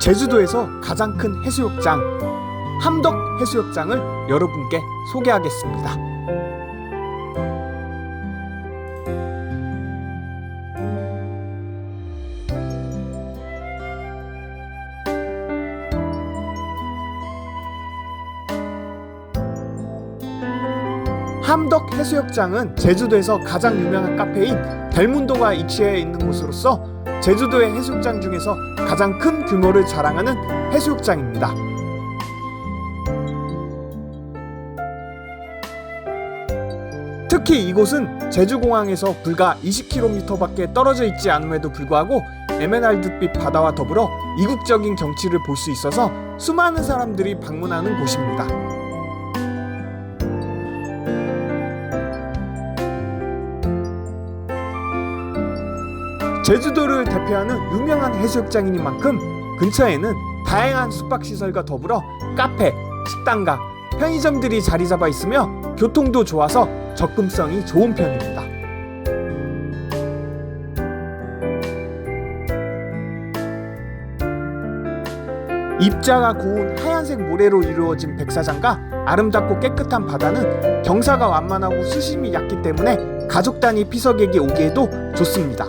제주도에서 가장 큰 해수욕장 함덕 해수욕장을 여러분께 소개하겠습니다. 함덕 해수욕장은 제주도에서 가장 유명한 카페인 델문도가 위치해 있는 곳으로서 제주도의 해수욕장 중에서 가장 큰 규모를 자랑하는 해수욕장입니다. 특히 이곳은 제주공항에서 불과 20km밖에 떨어져 있지 않음에도 불구하고 에메랄드빛 바다와 더불어 이국적인 경치를 볼 수 있어서 수많은 사람들이 방문하는 곳입니다. 제주도를 대표하는 유명한 해수욕장이니만큼 근처에는 다양한 숙박시설과 더불어 카페, 식당과 편의점들이 자리 잡아 있으며 교통도 좋아서 접근성이 좋은 편입니다. 입자가 고운 하얀색 모래로 이루어진 백사장과 아름답고 깨끗한 바다는 경사가 완만하고 수심이 얕기 때문에 가족 단위 피서객이 오기에도 좋습니다.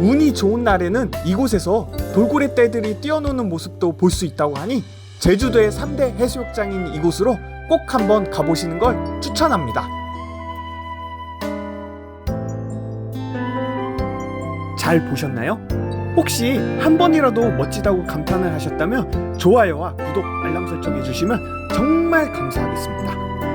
운이 좋은 날에는 이곳에서 돌고래 떼들이 뛰어노는 모습도 볼 수 있다고 하니 제주도의 3대 해수욕장인 이곳으로 꼭 한번 가보시는 걸 추천합니다. 잘 보셨나요? 혹시 한 번이라도 멋지다고 감탄을 하셨다면 좋아요와 구독, 알람 설정 해 주시면 정말 감사하겠습니다.